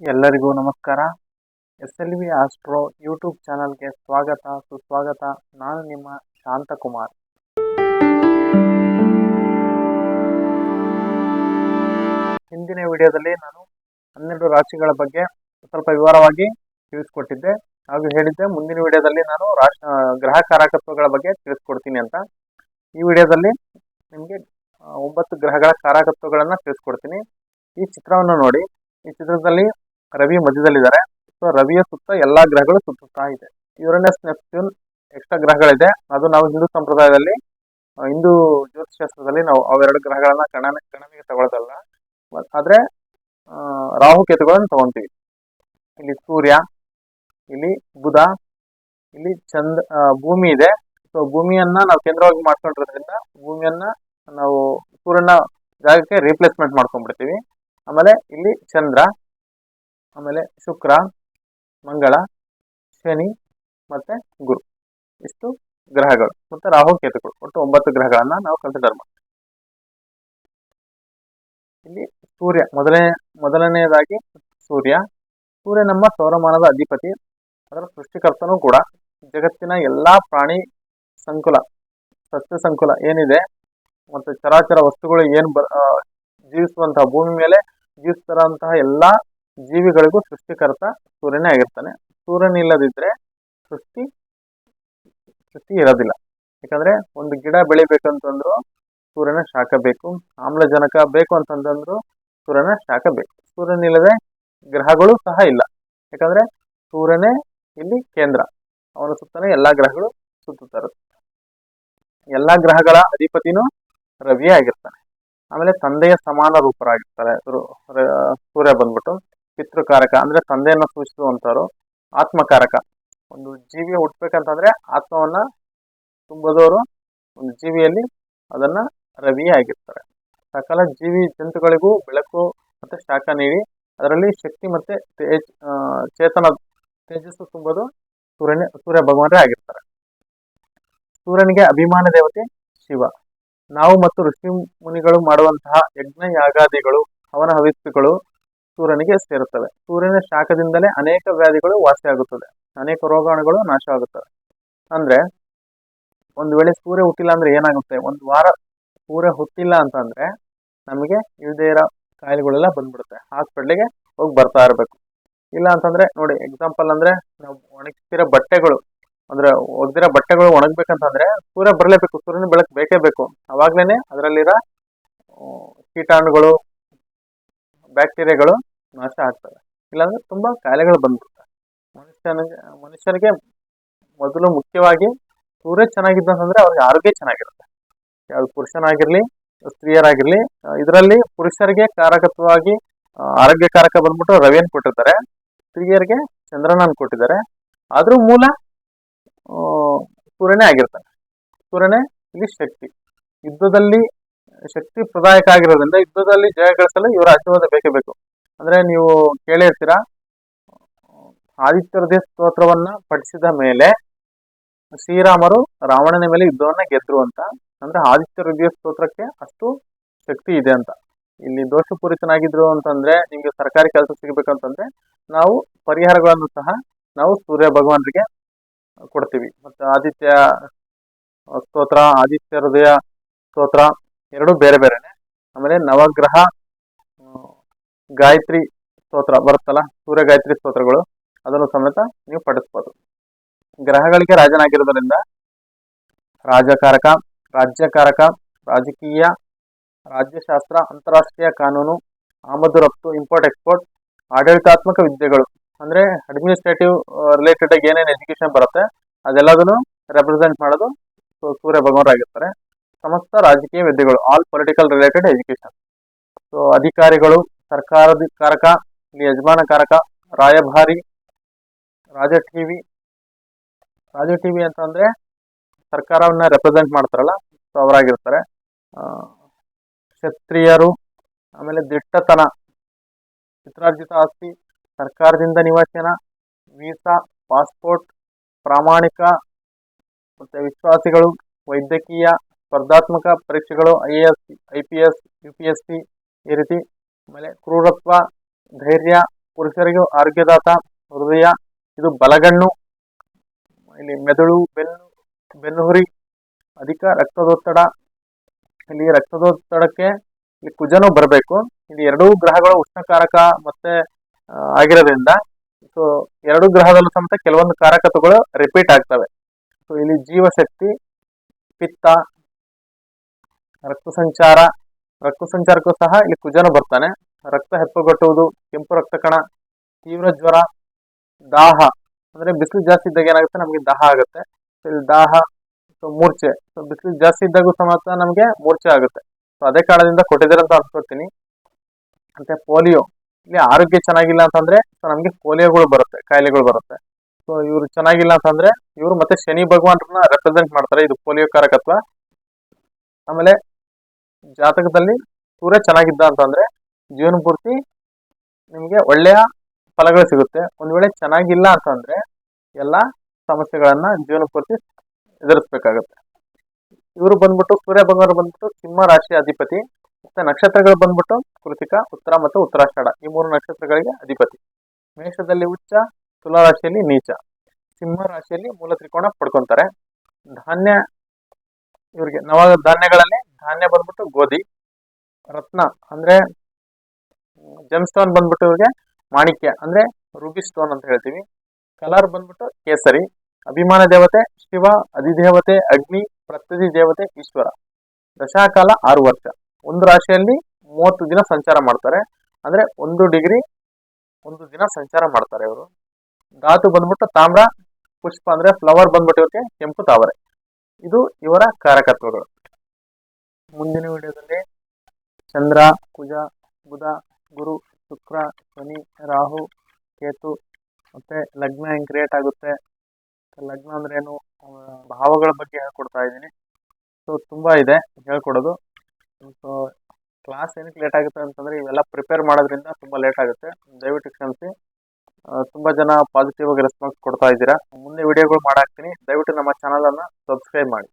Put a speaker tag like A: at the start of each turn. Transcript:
A: ಎಲ್ಲರಿಗೂ ನಮಸ್ಕಾರ. S L V astro YouTube ಚಾನಲ್ಗೆ ಸ್ವಾಗತ. ಸುಸ್ವಾಗತ. ನಾನು ನಿಮ್ಮ ಶಾಂತಕುಮಾರ್. ಹಿಂದಿನ ವಿಡಿಯೋದಲ್ಲಿ ನಾನು ಹನ್ನೆರಡು ರಾಶಿಗಳ ಬಗ್ಗೆ ಸ್ವಲ್ಪ ವಿವರವಾಗಿ ತಿಳಿಸ್ಕೊಟ್ಟಿದ್ದೆ ಹಾಗೂ ಹೇಳಿದ್ದೆ. ಮುಂದಿನ ವಿಡಿಯೋದಲ್ಲಿ ನಾನು ರಾಶ್ ಗ್ರಹ ಕಾರಕತ್ವಗಳ ಬಗ್ಗೆ ತಿಳಿಸ್ಕೊಡ್ತೀನಿ ಅಂತ. ಈ ವಿಡಿಯೋದಲ್ಲಿ ನಿಮಗೆ ಒಂಬತ್ತು ಗ್ರಹಗಳ ಕಾರಕತ್ವಗಳನ್ನು ತಿಳಿಸ್ಕೊಡ್ತೀನಿ. ಈ ಚಿತ್ರವನ್ನು ನೋಡಿ. ಈ ಚಿತ್ರದಲ್ಲಿ ರವಿ ಮಧ್ಯದಲ್ಲಿದ್ದಾರೆ. ಸೊ ರವಿಯ ಸುತ್ತ ಎಲ್ಲಾ ಗ್ರಹಗಳು ಸುತ್ತುತ್ತಾ ಇದೆ. ಯುರನಸ್ ನೆಪ್ಟ್ಯೂನ್ ಎಕ್ಸ್ಟ್ರಾ ಗ್ರಹಗಳಿದೆ. ಅದು ನಾವು ಹಿಂದೂ ಸಂಪ್ರದಾಯದಲ್ಲಿ ಹಿಂದೂ ಜ್ಯೋತಿಷಾಸ್ತ್ರದಲ್ಲಿ ನಾವು ಅವೆರಡು ಗ್ರಹಗಳನ್ನ ಗಣನ ಗಣನೆಗೆ ತಗೊಳ್ಳೋದಲ್ಲ ಮತ್- ಆದ್ರೆ ರಾಹು ಕೇತುಗಳನ್ನು ತಗೊಂತೀವಿ. ಇಲ್ಲಿ ಸೂರ್ಯ, ಇಲ್ಲಿ ಬುಧ, ಇಲ್ಲಿ ಚಂದ್ ಭೂಮಿ ಇದೆ. ಸೊ ಭೂಮಿಯನ್ನ ನಾವು ಕೇಂದ್ರವಾಗಿ ಮಾಡ್ಕೊಂಡಿರೋದ್ರಿಂದ ಭೂಮಿಯನ್ನ ನಾವು ಸೂರ್ಯನ ಜಾಗಕ್ಕೆ ರೀಪ್ಲೇಸ್ಮೆಂಟ್ ಮಾಡ್ಕೊಂಡ್ಬಿಡ್ತೀವಿ. ಆಮೇಲೆ ಇಲ್ಲಿ ಚಂದ್ರ. ಆಮೇಲೆ ಶುಕ್ರ, ಮಂಗಳ, ಶನಿ ಮತ್ತೆ ಗುರು. ಇಷ್ಟು ಗ್ರಹಗಳು ಮತ್ತೆ ರಾಹು ಕೇತುಗಳು. ಒಟ್ಟು ಒಂಬತ್ತು ಗ್ರಹಗಳನ್ನ ನಾವು ಕನ್ಸಿಡರ್ ಮಾಡ್ತೀವಿ. ಇಲ್ಲಿ ಸೂರ್ಯ ಮೊದಲನೇ, ಮೊದಲನೆಯದಾಗಿ ಸೂರ್ಯ. ಸೂರ್ಯ ನಮ್ಮ ಸೌರಮಾನದ ಅಧಿಪತಿ. ಅದರ ಸೃಷ್ಟಿಕರ್ತನೂ ಕೂಡ ಜಗತ್ತಿನ ಎಲ್ಲಾ ಪ್ರಾಣಿ ಸಂಕುಲ, ಸಸ್ಯ ಸಂಕುಲ ಏನಿದೆ ಮತ್ತು ಚರಾಚರ ವಸ್ತುಗಳು ಏನು ಬ ಜೀವಿಸುವಂತಹ ಭೂಮಿ ಮೇಲೆ ಜೀವಿಸ್ತಾರಂತಹ ಎಲ್ಲಾ ಜೀವಿಗಳಿಗೂ ಸೃಷ್ಟಿಕರ್ತ ಸೂರ್ಯನೇ ಆಗಿರ್ತಾನೆ. ಸೂರ್ಯನಿಲ್ಲದಿದ್ದರೆ ಸೃಷ್ಟಿ ಸೃಷ್ಟಿ ಇರೋದಿಲ್ಲ. ಯಾಕಂದ್ರೆ ಒಂದು ಗಿಡ ಬೆಳಿಬೇಕಂತಂದ್ರು ಸೂರ್ಯನ ಶಾಖ ಬೇಕು, ಆಮ್ಲಜನಕ ಬೇಕು ಅಂತಂತಂದ್ರು ಸೂರ್ಯನ ಶಾಖ ಬೇಕು. ಸೂರ್ಯನಿಲ್ಲದೆ ಗ್ರಹಗಳು ಸಹ ಇಲ್ಲ. ಯಾಕಂದ್ರೆ ಸೂರ್ಯನೇ ಇಲ್ಲಿ ಕೇಂದ್ರ. ಅವನ ಸುತ್ತಲೇ ಎಲ್ಲಾ ಗ್ರಹಗಳು ಸುತ್ತುತ್ತಾ ಇರುತ್ತೆ ಎಲ್ಲಾ ಗ್ರಹಗಳ ಅಧಿಪತಿನೂ ರವಿಯೇ ಆಗಿರ್ತಾನೆ. ಆಮೇಲೆ ತಂದೆಯ ಸಮಾನ ರೂಪರಾಗಿರ್ತಾರೆ ಸೂರ್ಯ ಬಂದ್ಬಿಟ್ಟು. ಪಿತೃಕಾರಕ ಅಂದ್ರೆ ತಂದೆಯನ್ನು ಸೂಚಿಸುವಂತವ್ರು ಆತ್ಮಕಾರಕ. ಒಂದು ಜೀವಿ ಹುಟ್ಟಬೇಕಂತಂದ್ರೆ ಆತ್ಮವನ್ನ ತುಂಬದವರು ಒಂದು ಜೀವಿಯಲ್ಲಿ ಅದನ್ನ ರವಿ ಆಗಿರ್ತಾರೆ. ಸಕಲ ಜೀವಿ ಜಂತುಗಳಿಗೂ ಬೆಳಕು ಮತ್ತೆ ಶಾಖ ನೀಡಿ ಅದರಲ್ಲಿ ಶಕ್ತಿ ಮತ್ತೆ ತೇಜ್ ಚೇತನ ತೇಜಸ್ಸು ತುಂಬೋದು ಸೂರ್ಯನೇ, ಸೂರ್ಯ ಭಗವಾನರೇ ಆಗಿರ್ತಾರೆ. ಸೂರ್ಯನಿಗೆ ಅಭಿಮಾನ ದೇವತೆ ಶಿವ. ನಾವು ಮತ್ತು ಋಷಿ ಮುನಿಗಳು ಮಾಡುವಂತಹ ಯಜ್ಞ ಯಾಗಾದಿಗಳು ಹವನ ಹವಿಸ್ಸುಗಳು ಸೂರ್ಯನಿಗೆ ಸೇರುತ್ತವೆ. ಸೂರ್ಯನ ಶಾಖದಿಂದಲೇ ಅನೇಕ ವ್ಯಾಧಿಗಳು ವಾಸಿಯಾಗುತ್ತದೆ ಅನೇಕ ರೋಗಾಣುಗಳು ನಾಶ ಆಗುತ್ತವೆ ಅಂದ್ರೆ ಒಂದು ವೇಳೆ ಸೂರ್ಯ ಹುಟ್ಟಿಲ್ಲ ಅಂದ್ರೆ ಏನಾಗುತ್ತೆ? ಒಂದು ವಾರ ಸೂರ್ಯ ಹುಟ್ಟಿಲ್ಲ ಅಂತಂದ್ರೆ ನಮಗೆ ಇಲ್ಲದೇ ಇರೋ ಕಾಯಿಲೆಗಳೆಲ್ಲ ಬಂದ್ಬಿಡುತ್ತೆ. ಹಾಸ್ಪಿಟ್ಲಿಗೆ ಹೋಗಿ ಬರ್ತಾ ಇರಬೇಕು. ಇಲ್ಲ ಅಂತಂದ್ರೆ ನೋಡಿ ಎಕ್ಸಾಂಪಲ್ ಅಂದ್ರೆ ನಾವು ಒಣಗಿಸ್ತಿರೋ ಬಟ್ಟೆಗಳು, ಅಂದ್ರೆ ಒಗ್ದಿರೋ ಬಟ್ಟೆಗಳು ಒಣಗ್ಬೇಕಂತಂದ್ರೆ ಸೂರ್ಯ ಬರಲೇಬೇಕು. ಸೂರ್ಯನ ಬೆಳಕು ಬೇಕೇ ಬೇಕು. ಅವಾಗ್ಲೇನೆ ಅದರಲ್ಲಿರೋ ಕೀಟಾಣುಗಳು, ಬ್ಯಾಕ್ಟೀರಿಯಾಗಳು ನಾಶ ಆಗ್ತವೆ ಇಲ್ಲಾಂದ್ರೆ ತುಂಬಾ ಕಾಯಿಲೆಗಳು ಬಂದ್ಬಿಡ್ತವೆ ಮನುಷ್ಯನಿಗೆ ಮನುಷ್ಯನಿಗೆ ಮೊದಲು ಮುಖ್ಯವಾಗಿ ಸೂರ್ಯ ಚೆನ್ನಾಗಿದ್ದಂತಂದ್ರೆ ಅವ್ರಿಗೆ ಆರೋಗ್ಯ ಚೆನ್ನಾಗಿರುತ್ತೆ. ಯಾವ ಪುರುಷನಾಗಿರ್ಲಿ, ಸ್ತ್ರೀಯರಾಗಿರ್ಲಿ ಇದರಲ್ಲಿ ಪುರುಷರಿಗೆ ಕಾರಕತ್ವವಾಗಿ ಆರೋಗ್ಯ ಆರೋಗ್ಯಕಾರಕ ಬಂದ್ಬಿಟ್ಟು ರವಿಯನ್ನು ಕೊಟ್ಟಿರ್ತಾರೆ. ಸ್ತ್ರೀಯರಿಗೆ ಚಂದ್ರನನ್ನು ಕೊಟ್ಟಿದ್ದಾರೆ. ಆದರೂ ಮೂಲ ಸೂರ್ಯನೇ ಆಗಿರ್ತಾನೆ. ಸೂರ್ಯನೇ ಇಲ್ಲಿ ಶಕ್ತಿ. ಯುದ್ಧದಲ್ಲಿ ಶಕ್ತಿ ಪ್ರದಾಯಕ ಆಗಿರೋದ್ರಿಂದ ಯುದ್ಧದಲ್ಲಿ ಜಯ ಗಳಿಸಲು ಇವರ ಆಶೀರ್ವಾದ ಬೇಕೇ ಬೇಕು. ಅಂದ್ರೆ ನೀವು ಕೇಳೇ ಇರ್ತೀರಾ ಆದಿತ್ಯ ಹೃದಯ ಸ್ತೋತ್ರವನ್ನ ಪಠಿಸಿದ ಮೇಲೆ ಶ್ರೀರಾಮರು ರಾವಣನ ಮೇಲೆ ಯುದ್ಧವನ್ನ ಗೆದ್ರು ಅಂತ. ಅಂದ್ರೆ ಆದಿತ್ಯ ಹೃದಯ ಸ್ತೋತ್ರಕ್ಕೆ ಅಷ್ಟು ಶಕ್ತಿ ಇದೆ ಅಂತ. ಇಲ್ಲಿ ದೋಷಪೂರಿತನಾಗಿದ್ರು ಅಂತಂದ್ರೆ ನಿಮ್ಗೆ ಸರ್ಕಾರಿ ಕೆಲಸ ಸಿಗಬೇಕಂತಂದ್ರೆ ನಾವು ಪರಿಹಾರಗಳನ್ನು ಸಹ ನಾವು ಸೂರ್ಯ ಭಗವಾನರಿಗೆ ಕೊಡ್ತೀವಿ. ಮತ್ತೆ ಆದಿತ್ಯ ಸ್ತೋತ್ರ ಆದಿತ್ಯ ಹೃದಯ ಸ್ತೋತ್ರ, ಎರಡು ಬೇರೆ ಬೇರೆನೆ. ಆಮೇಲೆ ನವಗ್ರಹ ಗಾಯತ್ರಿ ಸ್ತೋತ್ರ ಬರುತ್ತಲ್ಲ? ಸೂರ್ಯ ಗಾಯತ್ರಿ ಸ್ತೋತ್ರಗಳು, ಅದನ್ನು ಸಮೇತ ನೀವು ಪಠಿಸ್ಬೋದು. ಗ್ರಹಗಳಿಗೆ ರಾಜನಾಗಿರೋದ್ರಿಂದ ರಾಜಕಾರಕ, ರಾಜ್ಯಕಾರಕ, ರಾಜಕೀಯ, ರಾಜ್ಯಶಾಸ್ತ್ರ, ಅಂತಾರಾಷ್ಟ್ರೀಯ ಕಾನೂನು, ಆಮದು ರಫ್ತು, ಇಂಪೋರ್ಟ್, ಎಕ್ಸ್ಪೋರ್ಟ್, ಆಡಳಿತಾತ್ಮಕ ವಿದ್ಯೆಗಳು, ಅಂದ್ರೆ ಅಡ್ಮಿನಿಸ್ಟ್ರೇಟಿವ್ ರಿಲೇಟೆಡ್ ಆಗಿ ಏನೇನು ಎಜುಕೇಶನ್ ಬರುತ್ತೆ, ಅದೆಲ್ಲದನ್ನು ರೆಪ್ರೆಸೆಂಟ್ ಮಾಡೋದು ಸೂರ್ಯ ಭಗವಾನರಾಗಿರ್ತಾರೆ ಸಮಸ್ತ ರಾಜಕೀಯ ವಿದ್ಯೆಗಳು all political related education so ಅಧಿಕಾರಿಗಳು ಸರ್ಕಾರದ ಕಾರಕ ಇಲ್ಲಿ ಯಜಮಾನ ಕಾರಕ, ರಾಯಭಾರಿ, ರಾಜ ಟಿವಿ ರಾಜ ಟಿವಿ ಅಂತಂದ್ರೆ ಸರ್ಕಾರವನ್ನ ರೆಪ್ರೆಸೆಂಟ್ ಮಾಡ್ತಾರಲ್ಲ ಸೊ ಅವರಾಗಿರ್ತಾರೆ. ಕ್ಷತ್ರಿಯರು, ಆಮೇಲೆ ದಿಟ್ಟತನ, ಚಿತ್ರಾರ್ಜಿತ ಆಸ್ತಿ, ಸರ್ಕಾರದಿಂದ ನಿವಾಸನ ವೀಸಾ, ಪಾಸ್ಪೋರ್ಟ್, ಪ್ರಾಮಾಣಿಕ, ಮತ್ತೆ ವಿಶ್ವಾಸಿಗಳು, ವೈದ್ಯಕೀಯ, ಸ್ಪರ್ಧಾತ್ಮಕ ಪರೀಕ್ಷೆಗಳು, I A S, I P S, U P S C, ಈ ರೀತಿ ಆಮೇಲೆ ಕ್ರೂರತ್ವ, ಧೈರ್ಯ, ಪುರುಷರಿಗೂ ಆರೋಗ್ಯದಾತ, ಹೃದಯ, ಇದು ಬಲಗಣ್ಣು, ಇಲ್ಲಿ ಮೆದುಳು, ಬೆನ್ನು, ಬೆನ್ನುಹುರಿ, ಅಧಿಕ ರಕ್ತದೊತ್ತಡ, ಇಲ್ಲಿ ರಕ್ತದೊತ್ತಡಕ್ಕೆ ಇಲ್ಲಿ ಕುಜನು ಬರಬೇಕು. ಇಲ್ಲಿ ಎರಡೂ ಗ್ರಹಗಳು ಉಷ್ಣಕಾರಕ ಮತ್ತೆ ಆಗಿರೋದ್ರಿಂದ ಸೊ, ಎರಡು ಗ್ರಹದಲ್ಲೂ ಸಮೇತ ಕೆಲವೊಂದು ಕಾರಕತ್ವಗಳು ರಿಪೀಟ್ ಆಗ್ತವೆ. ಸೊ, ಇಲ್ಲಿ ಜೀವಶಕ್ತಿ, ಪಿತ್ತ, ರಕ್ತ ಸಂಚಾರ ರಕ್ತ ಸಂಚಾರಕ್ಕೂ ಸಹ ಇಲ್ಲಿ ಕುಜನ ಬರ್ತಾನೆ. ರಕ್ತ ಹೆಪ್ಪುಗಟ್ಟುವುದು, ಕೆಂಪು ರಕ್ತ ಕಣ, ತೀವ್ರ ಜ್ವರ, ದಾಹ, ಅಂದ್ರೆ ಬಿಸಿಲು ಜಾಸ್ತಿ ಇದ್ದಾಗ ಏನಾಗುತ್ತೆ? ನಮಗೆ ದಾಹ ಆಗುತ್ತೆ. ಇಲ್ಲಿ ದಾಹ ಸೊ ಮೂರ್ಛೆ. ಸೊ ಬಿಸಿಲು ಜಾಸ್ತಿ ಇದ್ದಾಗೂ ಸಮೇತ ನಮಗೆ ಮೂರ್ಛೆ ಆಗುತ್ತೆ. ಸೊ ಅದೇ ಕಾರಣದಿಂದ ಕೊಟ್ಟಿದ್ದಾರೆ ಅಂತ ಅನ್ಕೊಳ್ತೀನಿ. ಮತ್ತೆ ಪೋಲಿಯೋ. ಇಲ್ಲಿ ಆರೋಗ್ಯ ಚೆನ್ನಾಗಿಲ್ಲ ಅಂತಂದ್ರೆ ಸೊ ನಮಗೆ ಪೋಲಿಯೋಗಳು ಬರುತ್ತೆ, ಕಾಯಿಲೆಗಳು ಬರುತ್ತೆ. ಸೊ ಇವರು ಚೆನ್ನಾಗಿಲ್ಲ ಅಂತಂದ್ರೆ, ಇವರು ಮತ್ತೆ ಶನಿ ಭಗವಾನ್ರನ್ನ ರೆಪ್ರೆಸೆಂಟ್ ಮಾಡ್ತಾರೆ. ಇದು ಪೋಲಿಯೋ ಕಾರಕತ್ವ. ಆಮೇಲೆ ಜಾತಕದಲ್ಲಿ ಸೂರ್ಯ ಚೆನ್ನಾಗಿದ್ದ ಅಂತಂದ್ರೆ ಜೀವನ ಪೂರ್ತಿ ನಿಮಗೆ ಒಳ್ಳೆಯ ಫಲಗಳು ಸಿಗುತ್ತೆ. ಒಂದು ವೇಳೆ ಚೆನ್ನಾಗಿಲ್ಲ ಅಂತಂದ್ರೆ ಎಲ್ಲ ಸಮಸ್ಯೆಗಳನ್ನ ಜೀವನ ಪೂರ್ತಿ ಎದುರಿಸ್ಬೇಕಾಗತ್ತೆ. ಇವರು ಬಂದ್ಬಿಟ್ಟು ಸೂರ್ಯ ಭಗವಾನ್ ಬಂದ್ಬಿಟ್ಟು ಸಿಂಹ ರಾಶಿ ಅಧಿಪತಿ, ಮತ್ತೆ ನಕ್ಷತ್ರಗಳು ಬಂದ್ಬಿಟ್ಟು ಕೃತಿಕ, ಉತ್ತರ ಮತ್ತು ಉತ್ತರಾಷಾಢ ಈ ಮೂರು ನಕ್ಷತ್ರಗಳಿಗೆ ಅಧಿಪತಿ. ಮೇಷದಲ್ಲಿ ಉಚ್ಚ, ತುಲಾ ರಾಶಿಯಲ್ಲಿ ನೀಚ. ಸಿಂಹ ರಾಶಿಯಲ್ಲಿ ಮೂಲ ತ್ರಿಕೋಣ ಪಡ್ಕೊಂತಾರೆ. ಧಾನ್ಯ, ಇವರಿಗೆ ನವ ಧಾನ್ಯಗಳಲ್ಲಿ ಧಾನ್ಯ ಬಂದ್ಬಿಟ್ಟು ಗೋಧಿ, ರತ್ನ ಅಂದ್ರೆ ಜಮ್ ಸ್ಟೋನ್ ಬಂದ್ಬಿಟ್ಟು ಇವ್ರಿಗೆ ಮಾಣಿಕ್ಯ ಅಂದ್ರೆ ರೂಬಿ ಸ್ಟೋನ್ ಅಂತ ಹೇಳ್ತೀವಿ. ಕಲರ್ ಬಂದ್ಬಿಟ್ಟು ಕೇಸರಿ, ಅಭಿಮಾನ ದೇವತೆ, ಶಿವ, ಅಧಿದೇವತೆ, ಅಗ್ನಿ ಪ್ರತ್ಯಧಿ ದೇವತೆ, ಈಶ್ವರ. ದಶಾಕಾಲ ಆರು ವರ್ಷ. ಒಂದು ರಾಶಿಯಲ್ಲಿ ಮೂವತ್ತು ದಿನ ಸಂಚಾರ ಮಾಡ್ತಾರೆ. ಅಂದ್ರೆ ಒಂದು ಡಿಗ್ರಿ, ಒಂದು ದಿನ ಸಂಚಾರ ಮಾಡ್ತಾರೆ ಇವರು. ಧಾತು ಬಂದ್ಬಿಟ್ಟು ತಾಮ್ರ, ಪುಷ್ಪ ಅಂದ್ರೆ ಫ್ಲವರ್ ಬಂದ್ಬಿಟ್ಟು ಇವ್ರಿಗೆ ಕೆಂಪು ತಾವರೆ. ಇದು ಇವರ ಕಾರಕತ್ವಗಳು. ಮುಂದಿನ ವಿಡಿಯೋದಲ್ಲಿ ಚಂದ್ರ, ಕುಜ, ಬುಧ, ಗುರು, ಶುಕ್ರ, ಶನಿ, ರಾಹು, ಕೇತು ಮತ್ತೆ ಲಗ್ನ ಹೆಂಗ್ ಕ್ರಿಯೇಟ್ ಆಗುತ್ತೆ. ಲಗ್ನ ಅಂದ್ರೆ ಏನು? ಭಾವಗಳ ಬಗ್ಗೆ ಹೇಳ್ಕೊಡ್ತಾ ಇದ್ದೀನಿ. ಸೊ ತುಂಬಾ ಇದೆ ಹೇಳ್ಕೊಡೋದು. ಸೊ ಕ್ಲಾಸ್ ಏನಕ್ಕೆ ಲೇಟ್ ಆಗುತ್ತೆ ಅಂತಂದ್ರೆ ಇವೆಲ್ಲ ಪ್ರಿಪೇರ್ ಮಾಡೋದ್ರಿಂದ ತುಂಬಾ ಲೇಟ್ ಆಗುತ್ತೆ. ದಯವಿಟ್ಟು ಕ್ಷಮಿಸಿ. ತುಂಬಾ ಜನ ಪಾಸಿಟಿವ್ ಆಗಿ ರೆಸ್ಪಾನ್ಸ್ ಕೊಡ್ತಾ ಇದ್ದೀರಾ. ಮುಂದೆ ವಿಡಿಯೋಗಳು ಮಾಡಾಕ್ತೀನಿ. ದಯವಿಟ್ಟು ನಮ್ಮ ಚಾನಲ್ ಅನ್ನ ಸಬ್ಸ್ಕ್ರೈಬ್ ಮಾಡಿ.